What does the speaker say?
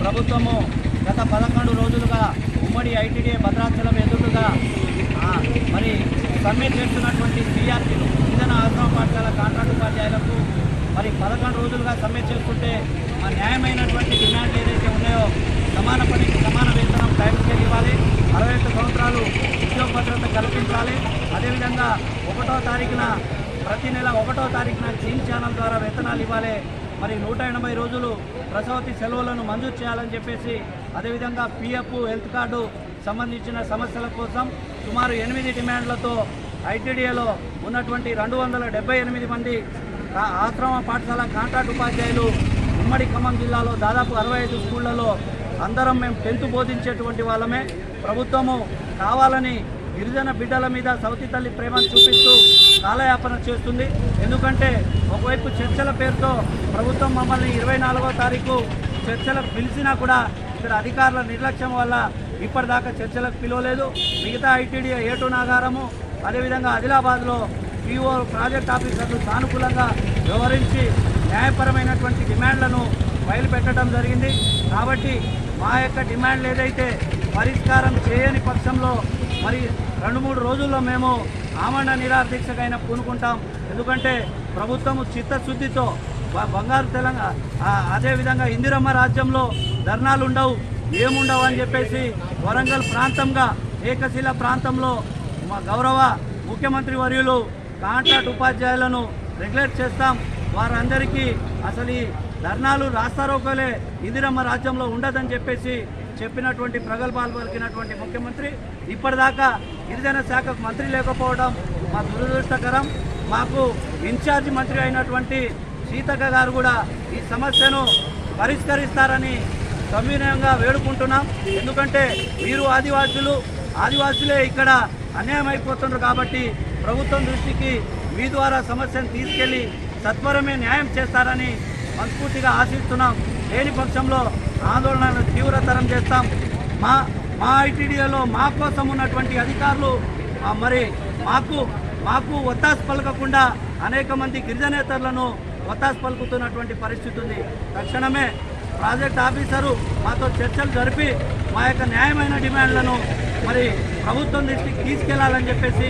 ప్రభుత్వము గత పదకొండు రోజులుగా ఉమ్మడి ఐటీడీ భద్రాచలం ఎదురుగా మరి సమ్మె చేస్తున్నటువంటి సిఆర్టీలు ఇంధన ఆశ్రమ పాఠశాల కాంట్రాక్ట్ ఉపాధ్యాయులకు మరి పదకొండు రోజులుగా సమ్మె చేస్తుంటే మా న్యాయమైనటువంటి డిమాండ్లు ఏదైతే ఉన్నాయో సమాన పనికి సమాన వేతనం టైం స్కేల్ ఇవ్వాలి అరవై ఒక్క సంవత్సరాలు ఉద్యోగ భద్రత కల్పించాలి. అదేవిధంగా ఒకటో తారీఖున ప్రతి నెల ఒకటో తారీఖున జీన్ ఛానల్ ద్వారా వేతనాలు ఇవ్వాలి. మరి నూట ఎనభై రోజులు ప్రసవతి సెలవులను మంజూరు చేయాలని చెప్పేసి అదేవిధంగా పిఎఫ్ హెల్త్ కార్డు సంబంధించిన సమస్యల కోసం సుమారు ఎనిమిది డిమాండ్లతో ఐటీడీఏలో ఉన్నటువంటి రెండు వందల డెబ్బై ఎనిమిది మంది ఆశ్రమ పాఠశాల కాంట్రాక్ట్ ఉపాధ్యాయులు ఉమ్మడి ఖమ్మం జిల్లాలో దాదాపు అరవై ఐదు స్కూళ్ళలో అందరం మేము టెన్త్ బోధించేటువంటి వాళ్ళమే. ప్రభుత్వము కావాలని గిరిజన బిడ్డల మీద సవతి తల్లి ప్రేమను చూపిస్తూ కాలయాపన చేస్తుంది. ఎందుకంటే ఒకవైపు చర్చల పేరుతో ప్రభుత్వం మమ్మల్ని ఇరవై నాలుగో తారీఖు చర్చలకు పిలిచినా కూడా ఇక్కడ అధికారుల నిర్లక్ష్యం వల్ల ఇప్పటిదాకా చర్చలకు పిలవలేదు. మిగతా ఐటీడీ ఏటు నాగారము అదేవిధంగా ఆదిలాబాద్లో పీఓ ప్రాజెక్ట్ ఆఫీసర్లు సానుకూలంగా వ్యవహరించి న్యాయపరమైనటువంటి డిమాండ్లను బయలుపెట్టడం జరిగింది. కాబట్టి మా యొక్క డిమాండ్లు ఏదైతే పరిష్కారం చేయని పక్షంలో మరి రెండు మూడు రోజుల్లో మేము ఆమరణ నిరాదీక్షకైనా పూనుకుంటాం. ఎందుకంటే ప్రభుత్వము చిత్తశుద్ధితో బంగారు తెలంగాణ అదేవిధంగా ఇందిరమ్మ రాజ్యంలో ధర్నాలు ఉండవు ఏముండవు అని చెప్పేసి వరంగల్ ప్రాంతంగా ఏకశిల ప్రాంతంలో మా గౌరవ ముఖ్యమంత్రి వర్యులు కాంట్రాక్ట్ ఉపాధ్యాయులను రెగ్యులేట్ చేస్తాం. వారందరికీ అసలు ఈ ధర్నాలు రాస్తారోకోలే ఇందిరమ్మ రాజ్యంలో ఉండదని చెప్పేసి చెప్పినటువంటి ప్రగల్భాలు పలికినటువంటి ముఖ్యమంత్రి ఇప్పటిదాకా గిరిజన శాఖకు మంత్రి లేకపోవడం మా దురదృష్టకరం. మాకు ఇన్ఛార్జి మంత్రి అయినటువంటి సీతక్క గారు కూడా ఈ సమస్యను పరిష్కరిస్తారని సవినయంగా వేడుకుంటున్నాం. ఎందుకంటే మీరు ఆదివాసులు ఆదివాసులే ఇక్కడ అన్యాయం అయిపోతున్నారు కాబట్టి ప్రభుత్వం దృష్టికి మీ ద్వారా సమస్యను తీసుకెళ్ళి సత్వరమే న్యాయం చేస్తారని మనస్ఫూర్తిగా ఆశిస్తున్నాం. లేని పక్షంలో ఆందోళనను తీవ్రతరం చేస్తాం. మా మా ఐటీడీఏలో మా కోసం ఉన్నటువంటి అధికారులు మరి మాకు మాకు ఒత్తాసు పలకకుండా అనేక మంది గిరిజనేతరులను ఒత్తాసు పలుకుతున్నటువంటి పరిస్థితి ఉంది. తక్షణమే ప్రాజెక్ట్ ఆఫీసరు మాతో చర్చలు జరిపి మా యొక్క న్యాయమైన డిమాండ్లను మరి ప్రభుత్వం దృష్టికి తీసుకెళ్ళాలని చెప్పేసి